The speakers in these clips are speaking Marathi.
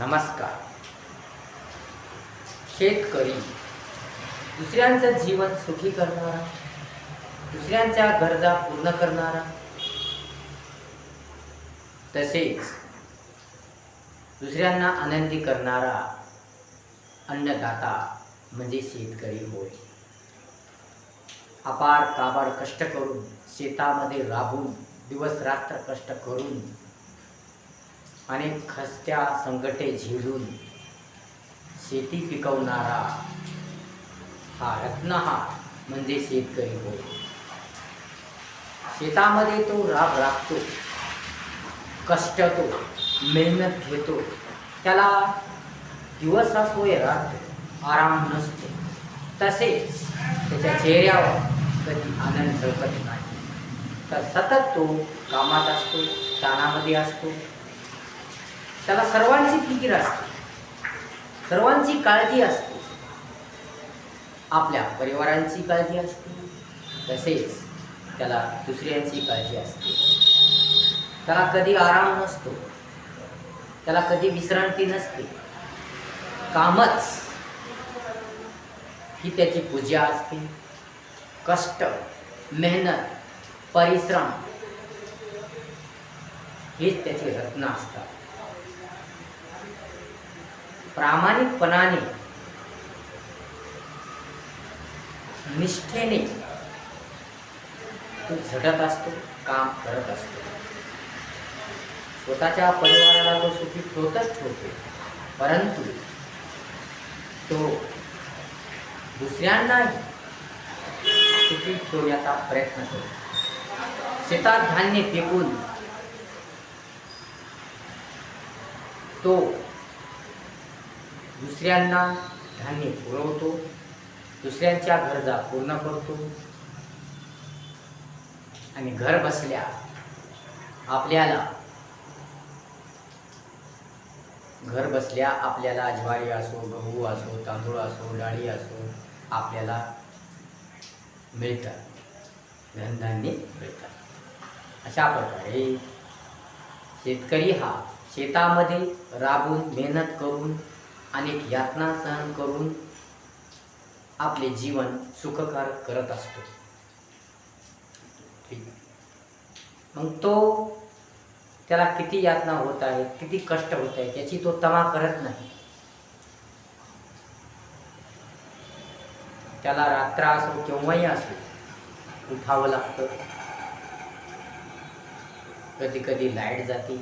नमस्कार. शेतकरी दुसऱ्यांचं जीवन सुखी करणारा दुसऱ्यांच्या गरजा पूर्ण करणारा तसेच दुसऱ्यांना आनंदी करणारा अन्नदाता म्हणजे शेतकरी होय. अपार काबाड कष्ट करून शेतामध्ये राबून दिवस रात्र कष्ट करून अनेक खस्त्या संकटे झेलून शेती पिकवणारा हा रत्नहार म्हणजे शेतकरी होय. शेतामध्ये तो राब राखतो कष्टतो मेहनत घेतो त्याला दिवस असो या रात्र आराम नसतो. तसेच त्याच्या चेहऱ्यावर कधी आनंद झळकत नाही. तर सतत तो कामात असतो ताणामध्ये असतो त्याला सर्वांची फिकीर असते. सर्वांची काळजी असते. आपल्या परिवारांची काळजी असते. तसेच त्याला दुसऱ्यांची काळजी असते. त्याला कधी आराम नसतो. त्याला कधी विश्रांती नसते. कामच ही त्याची पूजा असते. कष्ट मेहनत परिश्रम हेच त्याचे रत्न असतात. प्रामाणिकपणाने निष्ठेने तो झटत असतो काम करत असतो. स्वतःच्या परिवाराला तो सुखी ठेवतच ठेवतो. परंतु तो दुसऱ्यांनाही सुखी ठेवण्याचा प्रयत्न करतो. शेतात धान्य पिकून तो दुसऱ्यांना धान्य पुरवतो दुसऱ्यांच्या गरजा पूर्ण करतो. आणि घर बसल्या आपल्याला घर बसल्या आपल्याला ज्वारी असो गहू असो तांदूळ असो डाळी असो आपल्याला मिळतात धनधान्य मिळतात अशा प्रकारे शेतकरी हा शेतामध्ये राबून मेहनत करून अनेक यातना सहन करून आपले जीवन सुखकर करत असतो. मग तो त्याला किती यातना होत आहेत किती कष्ट होत आहे त्याची तो तमा करत नाही. त्याला रात्र असो केव्हाही असो उठावं लागतं. कधी कधी लाइट जाते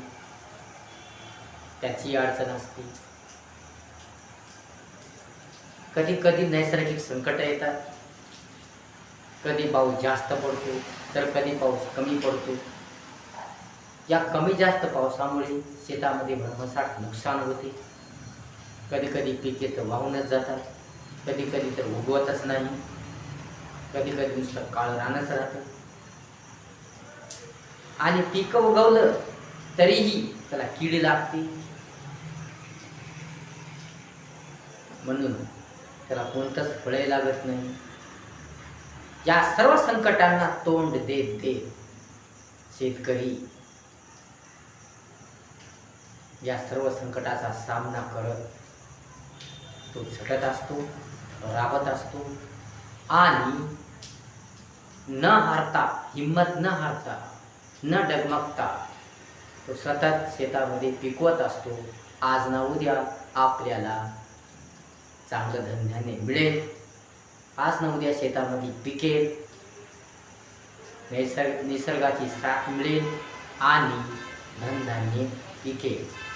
त्याची अडचण असते. कधी कधी नैसर्गिक संकट येतात. कधी पाऊस जास्त पडतो तर कधी पाऊस कमी पडतो. या कमी जास्त पावसामुळे शेतामध्ये भरमसाठ नुकसान होते. कधी कधी पिके तर वाहूनच जातात. कधी कधी तर उगवतच नाही. कधी कधी नुसतं काळ रानच राहतं. आणि पिकं उगवलं तरीही त्याला कीड लागते. म्हणून त्याला कोणतंच फळे लागत नाही. या सर्व संकटांना तोंड देत देत शेतकरी या सर्व संकटाचा सामना करत तो झटत असतो राबत असतो आणि न हारता हिंमत न हारता न डगमगता तो सतत शेतामध्ये पिकवत असतो. आज ना उद्या आपल्याला चांगलं धनधान्य मिळेल. आज न उद्या शेतामध्ये पिकेल. नैसर्ग निसर्गाची साथ मिळेल आणि धनधान्य पिकेल.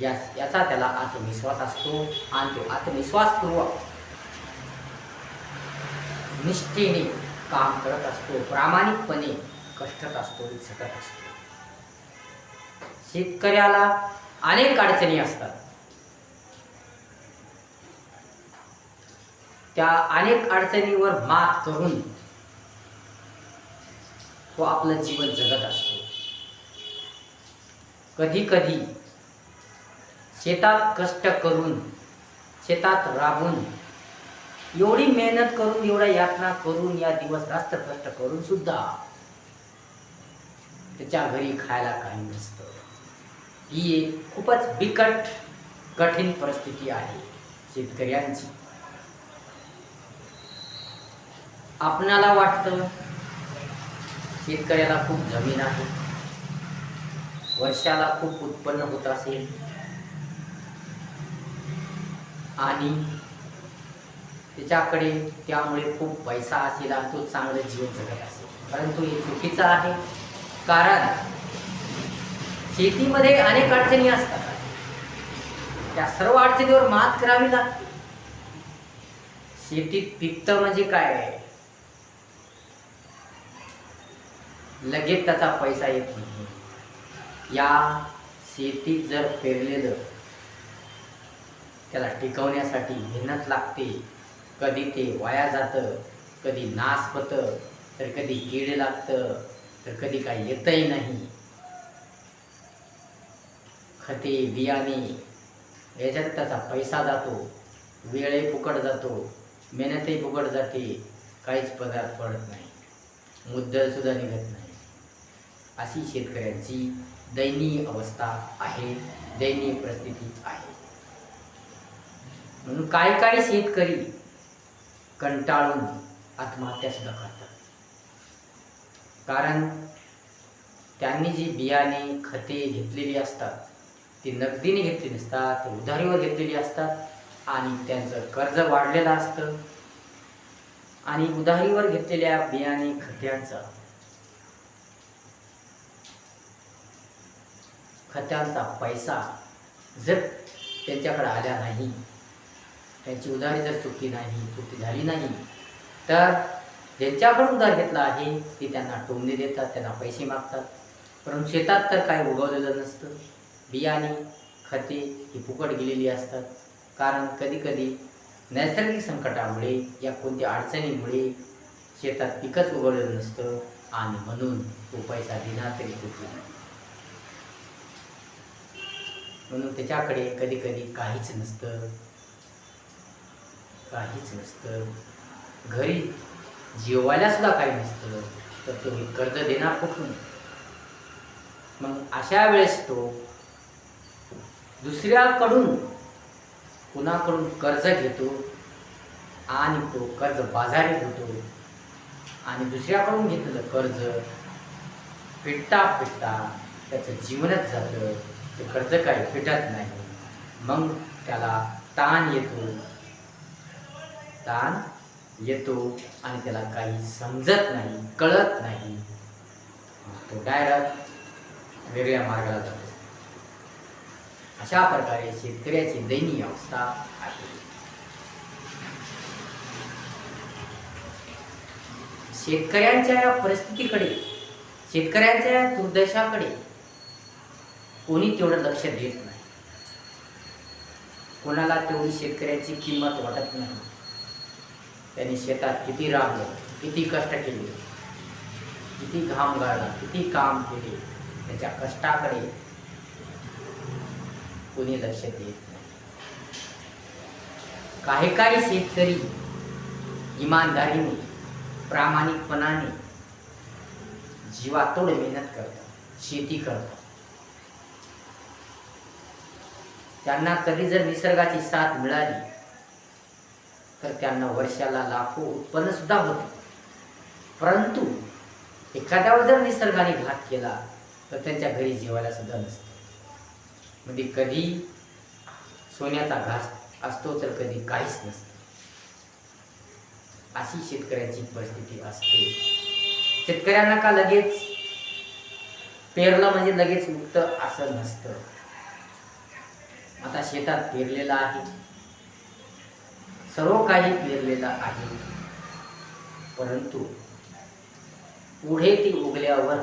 या याचा त्याला आत्मविश्वास असतो आणि तो आत्मविश्वासपूर्वक निष्ठेने काम करत असतो प्रामाणिकपणे कष्टत असतो झटत असतो. शेतकऱ्याला अनेक अडचणी असतात. त्या अनेक अडचणीवर मात करून तो आपलं जीवन जगत असतो. कधी कधी शेतात कष्ट करून शेतात राबून एवढी मेहनत करून एवढ्या यातना करून या दिवस रास्त कष्ट करून सुद्धा त्याच्या घरी खायला काही नसतं. ही एक खूपच बिकट कठीण परिस्थिती आहे शेतकऱ्यांची. आपणाला वाटतं शेतकऱ्याला खूप जमीन आहे. वर्षाला खूप उत्पन्न होत असेल. आणि त्याच्याकडे त्यामुळे खूप पैसा असेल आणि तो चांगलं जीवन जगत असेल. परंतु हे चुकीचं आहे. कारण शेतीमध्ये अनेक अडचणी असतात. त्या सर्व अडचणीवर मात करावी लागते. शेतीत पिकतं म्हणजे काय आहे लगेच त्याचा पैसा येत नाही. या शेतीत जर पेरलेलं त्याला टिकवण्यासाठी मेहनत लागते कधी ते वाया जातं कधी नाश होतं तर कधी कीड लागतं तर कधी काही येतही नाही. खते बियाणे याच्यात त्याचा पैसा जातो वेळही फुकट जातो मेहनतही फुकट जाते काहीच पदार्थ पडत नाही. मुद्दलसुद्धा निघत नाही. अशी शेतकऱ्यांची दयनीय अवस्था आहे दयनीय परिस्थिती आहे. म्हणून काही काही शेतकरी कंटाळून आत्महत्या सुद्धा करतात. कारण त्यांनी जी बियाणे खते घेतलेली असतात ती नगदीने घेतली नसतात ती उधारीवर घेतलेली असतात आणि त्यांचं कर्ज वाढलेलं असतं. आणि उधारीवर घेतलेल्या बियाणे खत्यांचा खत्यांचा पैसा जर त्यांच्याकडे आला नाही त्यांची उधारी जर चुकी नाही चुकी झाली नाही तर ज्यांच्याकडून उधार घेतला आहे ते त्यांना टोमणे देतात त्यांना पैसे मागतात. परंतु शेतात तर काही उगवलेलं नसतं. बियाणे खते ही फुकट गेलेली असतात. कारण कधीकधी नैसर्गिक संकटामुळे या कोणत्या अडचणीमुळे शेतात पिकच उगवलेलं नसतं आणि म्हणून तो पैसा दिला तरी कुठला नाही. म्हणून त्याच्याकडे कधी कधी काहीच नसतं. काहीच नसतं. घरी जेवायला सुद्धा काही नसतं. तर तुम्ही कर्ज देणार कुठून? मग अशा वेळेस तो दुसऱ्याकडून कुणाकडून कर्ज घेतो आणि तो कर्ज बाजारी होतो आणि दुसऱ्याकडून घेतलेलं कर्ज फिटता फिटता त्याचं जीवनच जातं. ते कर्ज काही फिटत नाही. मग त्याला ताण येतो. ताण येतो आणि त्याला काही समजत नाही कळत नाही. तो डायरेक्ट वेगळ्या मार्गाला जातो. अशा प्रकारे शेतकऱ्याची दयनीय अवस्था आहे. शेतकऱ्यांच्या या परिस्थितीकडे शेतकऱ्यांच्या या दुर्दशाकडे कोणी तेवढं लक्ष देत नाही. कोणाला तेवढी शेतकऱ्याची किंमत वाटत नाही. त्यांनी शेतात किती राबलं किती कष्ट केले किती घाम गाळला किती काम केले त्याच्या कष्टाकडे कोणी लक्ष देत नाही. काही काही शेतकरी इमानदारीने प्रामाणिकपणाने जीवातोड मेहनत करतात शेती करतात. त्यांना कधी जर निसर्गाची साथ मिळाली तर त्यांना वर्षाला लाखो उत्पन्न सुद्धा होते. परंतु एखाद्यावर जर निसर्गाने घात केला तर त्यांच्या घरी जेवायला सुद्धा नसतं. म्हणजे कधी सोन्याचा घास असतो तर कधी काहीच नसतं. अशी शेतकऱ्यांची परिस्थिती असते. शेतकऱ्यांना का लगेच पेरलं म्हणजे लगेच उगतं असं नसतं. आता शेतात पेरलेला आहे. सर्व काही पेरलेलं आहे. परंतु पुढे ती उगल्यावर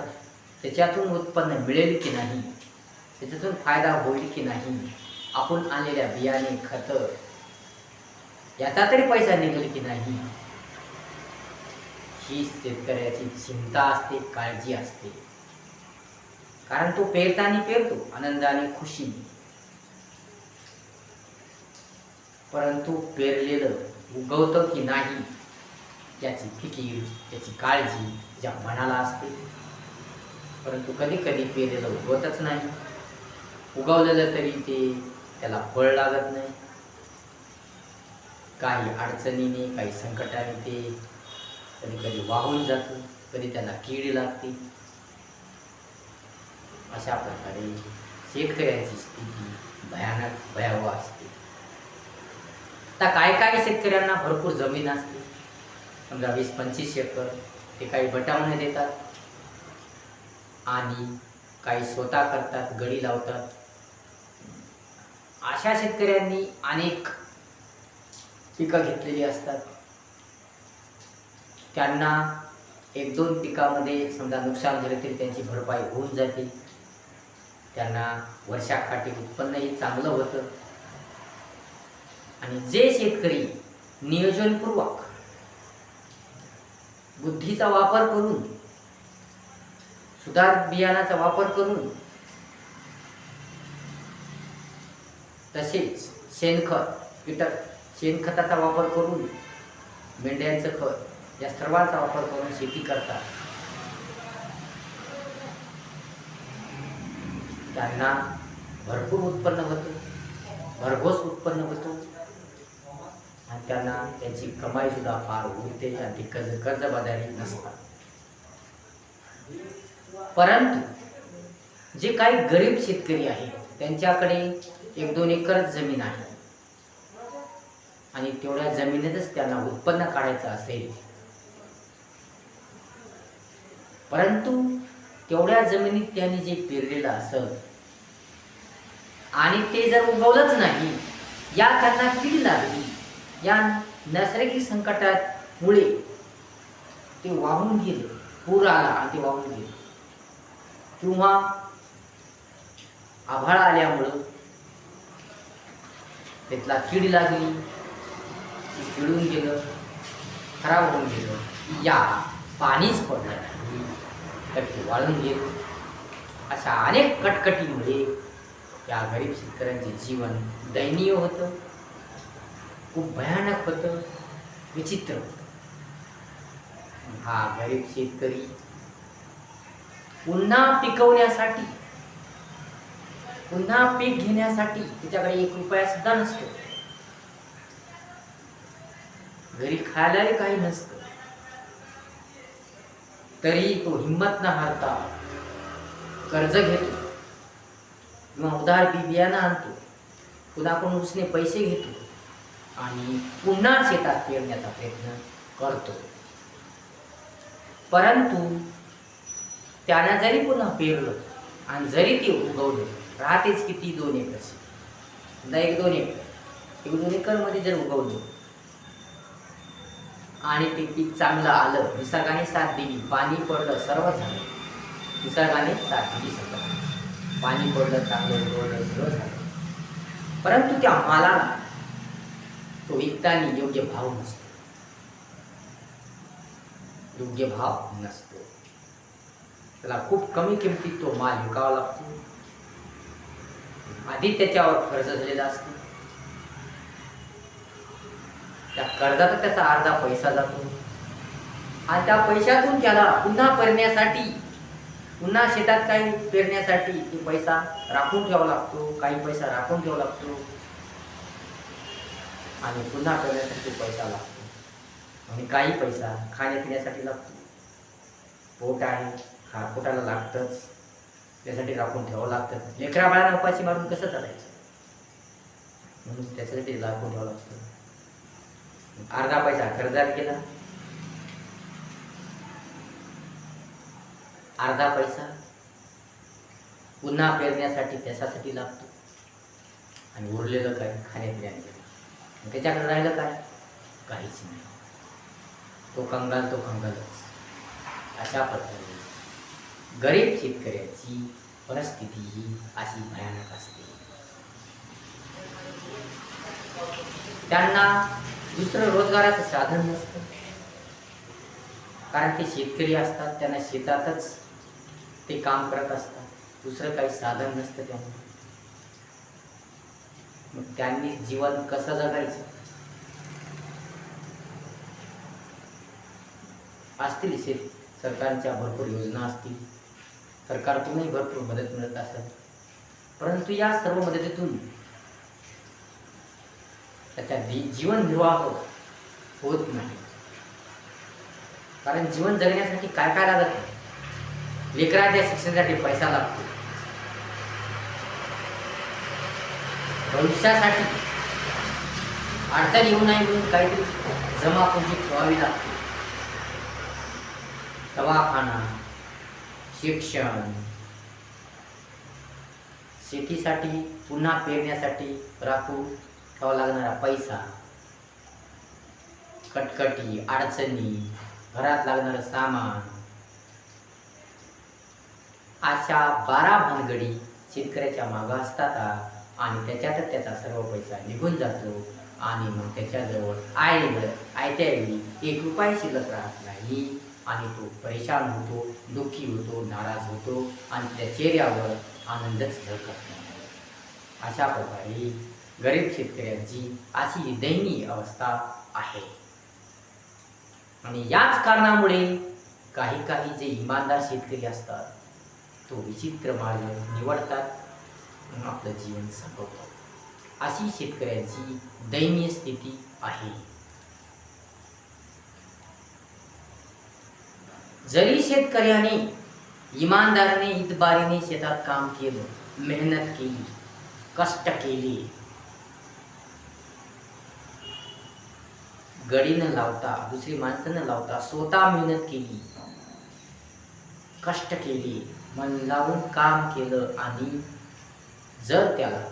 त्याच्यातून उत्पन्न मिळेल की नाही? त्याच्यातून फायदा होईल की नाही? आपण आणलेल्या बियाणे खत याचा तरी पैसा निघेल की नाही? ही शेतकऱ्याची चिंता असते काळजी असते. कारण तो पेरताना पेरतो आनंदाने खुशीने. परंतु पेरलेलं उगवतं की नाही याची फिकीर त्याची काळजी ज्या मनाला असते. परंतु कधी कधी पेरलेलं उगवतच नाही. उगवलेलं तरी ते त्याला फळ लागत नाही. काही अडचणीने काही संकटाने ते कधी कधी वाहून जातं कधी त्यांना कीड लागते. अशा प्रकारे शेतकऱ्यांची स्थिती भयानक भयावह असते. आता काय काय शेतकऱ्यांना भरपूर जमीन असते. समजा वीस पंचवीस एकर ते काही बटावणे देतात. आणि काही स्वतः करतात गडी लावतात. अशा शेतकऱ्यांनी अनेक पिकं घेतलेली असतात. त्यांना एक दोन पिकामध्ये समजा नुकसान झालं तरी त्यांची भरपाई होऊन जाते. त्यांना वर्षाकाठी उत्पन्नही चांगलं होतं. आणि जे शेतकरी नियोजनपूर्वक बुद्धीचा वापर करून सुधार बियाणाचा वापर करून तसेच शेणखत कीटक शेणखताचा वापर करून मेंढ्यांचं खत या सर्वांचा वापर करून शेती करतात. त्यांना भरपूर उत्पन्न होतं भरघोस उत्पन्न होतो. त्यांना त्यांची कमाई सुद्धा फार उरते आणि ती कर्ज कर्जबाजारी नसतात. परंतु जे काही गरीब शेतकरी आहेत त्यांच्याकडे एक दोन एकर जमीन आहे. आणि तेवढ्या जमिनीतच त्यांना उत्पन्न काढायचं असेल. परंतु तेवढ्या जमिनीत त्यांनी जे पेरलेलं असत आणि ते जर उगवलंच नाही या त्यांना कीड लागली. या नैसर्गिक संकटामुळे ते वाहून गेले पूर आला आणि ते वाहून गेले. किंवा आभाळ आल्यामुळं त्यातला कीड लागली ती किडून गेलं खराब होऊन गेलं. या पाणीच पडलं तर ते वाळून गेलं. अशा अनेक कटकटीमुळे या गरीब शेतकऱ्यांचे जीवन दयनीय होतं. खूप भयानक होतं विचित्र होतं. हा गरीब शेतकरी पुन्हा पिकवण्यासाठी पुन्हा पीक घेण्यासाठी त्याच्याकडे एक रुपया सुद्धा नसतो. घरी खायलाही काही नसतं. तरी तो हिंमत न हारता कर्ज घेतो. किंवा उधार बी बियाणं आणतो. कुणाकडून उसने पैसे घेतो. आणि पुन्हा शेतात पेरण्याचा प्रयत्न करतो. परंतु त्यानं जरी पुन्हा पेरलं आणि जरी ते उगवलं राहतेच किती दोन एकरच समजा एक दोन एकर. एक दोन एकरमध्ये जर उगवलं आणि ते पीक चांगलं आलं निसर्गाने साथ दिली पाणी पडलं सर्व झालं. निसर्गाने साथ दिली सगळं. पाणी पडलं चांगलं उगवलं सर्व झालं. परंतु त्या मालाला तो विकताना योग्य भाव नसतो. योग्य भाव नसतो. त्याला खूप कमी किमतीत तो माल विकावा लागतो. आधी त्याच्यावर कर्ज झालेला असतो. त्या कर्जात त्याचा अर्धा पैसा जातो. आणि त्या पैशातून त्याला पुन्हा पेरण्यासाठी पुन्हा शेतात काही पेरण्यासाठी तो पैसा राखून ठेवावा लागतो काही पैसा राखून ठेवावा लागतो. आणि पुन्हा पेरण्यासाठी पैसा लागतो. आणि काही पैसा खाण्यापिण्यासाठी लागतो. पोट आहे खा पोटाला लागतंच. त्यासाठी राखून ठेवावं लागतं. लेकरा बाळाला उपाशी मारून कसं चालायचं? म्हणून त्याच्यासाठी राखून ठेवावं लागतं. अर्धा पैसा कर्जात गेला अर्धा पैसा पुन्हा पेरण्यासाठी त्याच्यासाठी लागतो. आणि उरलेलं काय खाण्यापिण्याने. त्याच्याकडे राहिलं काय? काहीच नाही. तो कंगाल तो कंगालच. अशा पद्धतीने गरीब शेतकऱ्याची परिस्थिती ही अशी भयानक असते. त्यांना दुसरं रोजगाराचं साधन नसतं. कारण ते शेतकरी असतात त्यांना शेतातच ते काम करत असतात. दुसरं काही साधन नसतं त्यांना. त्यांनी जीवन कसं जगायचं? असतील शेत सरकारच्या भरपूर योजना असतील. सरकारतूनही भरपूर मदत मिळत असेल. परंतु या सर्व मदतीतून त्याच्या जीवन निर्वाह होत नाही. कारण जीवन जगण्यासाठी काय काय लागत नाही लेकराच्या शिक्षणासाठी पैसा लागतो. भविष्यासाठी. अडचण येऊ नये म्हणून काही जमा पुंजी ठेवावी लागते. दवाखाना शिक्षण शेतीसाठी पुन्हा पेरण्यासाठी राखू ठेवा लागणारा पैसा कटकटी अडचणी घरात लागणारं सामान अशा बारा भानगडी शेतकऱ्याच्या मागं असतात. आणि त्याच्यातच त्याचा सर्व पैसा निघून जातो. आणि मग त्याच्याजवळ आय आयत्या वेळी एक रुपया शिल्लक राहत नाही. आणि तो परेशान होतो दुःखी होतो नाराज होतो. आणि त्या चेहऱ्यावर आनंदच झळकत नाही. अशा प्रकारे गरीब शेतकऱ्यांची अशी दयनीय अवस्था आहे. आणि याच कारणामुळे काही काही जे इमानदार शेतकरी असतात तो विचित्र मार्ग निवडतात. म्हणून आपलं जीवन संपवतात अशी शेतकऱ्यांची दयनीय स्थिती आहे. जरी शेतकऱ्याने इमानदारीने इतबारीने शेतात काम केलं मेहनत केली कष्ट केले गडी न लावता दुसरी माणसं न लावता स्वतः मेहनत केली कष्ट केले मन लावून काम केलं आणि जर त्याला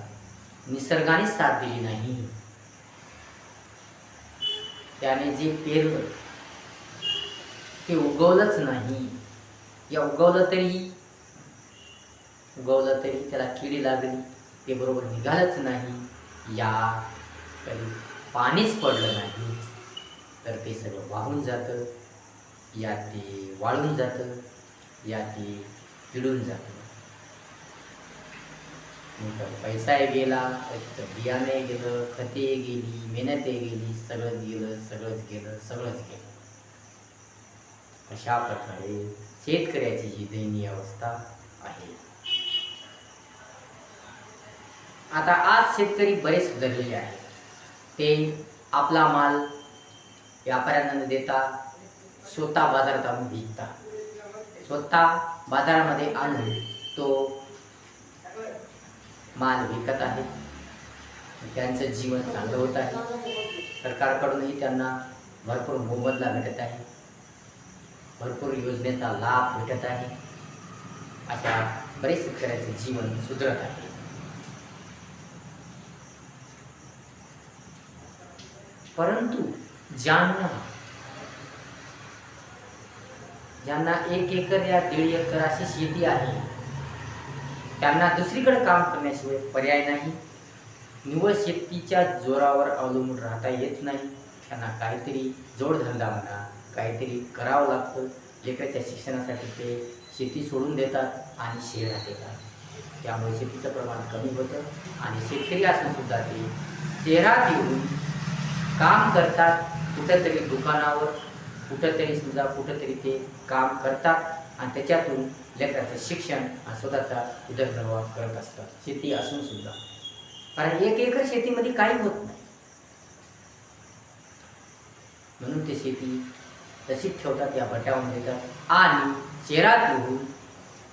निसर्गाने साथ दिली नाही. त्याने जे पेरलं ते उगवलंच नाही. या उगवलं तरी उगवलं तरी त्याला किडी लागली ते बरोबर निघालंच नाही. या कधी पाणीच पडलं नाही तर ते सगळं वाहून जातं. या ते वाळून जातं या ते पिळून जातं. पैसा पैसाही गेला तर बियाणे गेलं खते गेली मेहनतही गेली सगळंच गेलं सगळंच गेलं सगळंच गेलं. अशा प्रकारे शेतकऱ्याची ही दयनीय अवस्था आहे. आता आज शेतकरी बरेच सुधारलेले आहेत. ते आपला माल व्यापाऱ्यांना न देता स्वतः बाजारात आणून विकतात. स्वतः बाजारामध्ये आणून तो माल विकत आहे त्यांचं जीवन चांगलं होत आहे. सरकारकडूनही त्यांना भरपूर मोबदला भेटत आहे. भरपूर योजनेचा लाभ भेटत आहे. अशा बरेच शेतकऱ्याचे जीवन सुधरत आहे. परंतु ज्यांना ज्यांना एक एकर या दीड एकर अशी शेती आहे त्यांना दुसरीकडे काम करण्याशिवाय पर्याय नाही. निव्वळ शेतीच्या जोरावर अवलंबून राहता येत नाही. त्यांना काहीतरी जोडधंदा म्हणा काहीतरी करावं लागतं. लेकराच्या शिक्षणासाठी ते शेती सोडून देतात आणि शहरात येतात त्यामुळे शेतीचं प्रमाण कमी होतं आणि शेतकरी असूनसुद्धा ते शहरात येऊन काम करतात. कुठंतरी दुकानावर कुठंतरी समजा कुठंतरी ते काम करतात. आणि त्याच्यातून लेकराचं शिक्षण आणि स्वतःचा उदरनिर्वाह करत असतात. शेती असून सुद्धा. कारण एक एकर शेतीमध्ये काही होत नाही. म्हणून ते शेती तशीच ठेवतात या भट्ट्यावर देतात. आणि शहरात येऊन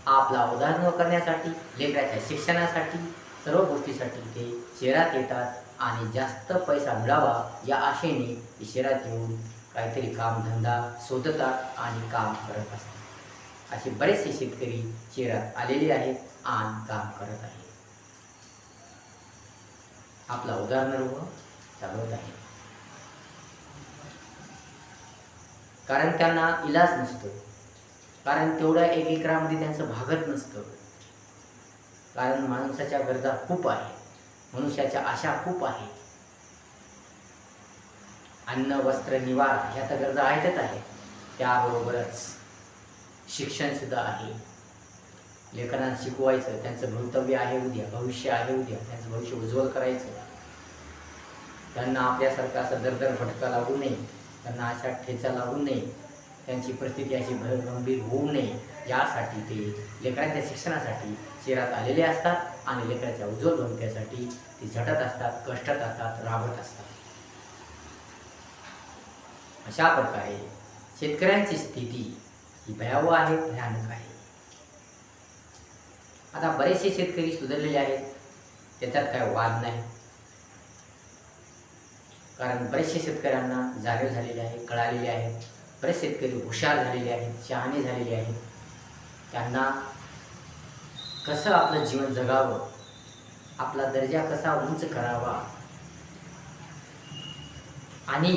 आपला उदाहरण करण्यासाठी लेकराच्या शिक्षणासाठी सर्व गोष्टीसाठी ते शहरात येतात आणि जास्त पैसा मिळावा या आशेने ते शहरात येऊन काहीतरी कामधंदा शोधतात आणि काम करत असतात. असे बरेचसे शेतकरी शहरात आलेले आहेत आणि काम करत आहेत. आपला उदाहरणार्थ चालवत आहे. कारण त्यांना इलाज नसतो. कारण तेवढ्या एक एकरामध्ये त्यांचं भागत नसतं. कारण माणसाच्या गरजा खूप आहे मनुष्याच्या आशा खूप आहे अन्न वस्त्र निवार ह्या तर गरजा आहेतच आहेत. त्याबरोबरच शिक्षणसुद्धा आहे. लेकरांना शिकवायचं त्यांचं भवितव्य आहे उद्या भविष्य आहे उद्या त्यांचं भविष्य उज्ज्वल करायचं. त्यांना आपल्यासारखा असा दरदर भटका लागू नये त्यांना अशा ठेचा लागू नये त्यांची परिस्थिती अशी गंभीर होऊ नये. यासाठी ते लेकरांच्या शिक्षणासाठी शहरात आलेले असतात आणि लेकराच्या उज्ज्वल भविष्यासाठी ते झटत असतात कष्टत असतात राबत असतात. अशा प्रकारे शेतकऱ्यांची स्थिती भयावह आहे भयानक आहे. आता बरेचसे शेतकरी सुधारलेले आहेत. त्याच्यात काय वाद नाही. कारण बरेचसे शेतकऱ्यांना जागे झालेले आहे कळालेले आहेत बरेच शेतकरी हुशार झालेले आहेत शहाणे झालेले आहेत. त्यांना कसं आपलं जीवन जगावं? आपला दर्जा कसा उंच करावा? आणि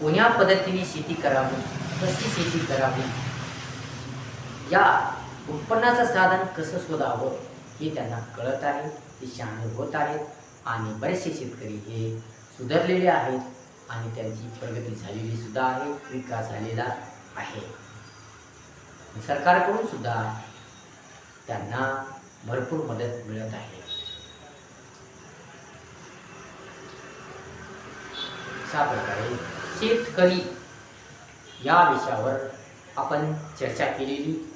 कोण्या पद्धतीने शेती करावी? कशी शेती करावी? या उत्पन्नाचं साधन कसं शोधावं हे त्यांना कळत आहे ते शहाणे होत आहेत आणि बरेचसे शेतकरी हे सुधारलेले आहेत आणि त्यांची प्रगती झालेली सुद्धा आहे विकास झालेला आहे. सरकारकडून सुद्धा त्यांना भरपूर मदत मिळत आहे. अशा प्रकारे शेतकरी या विषयावर आपण चर्चा केलेली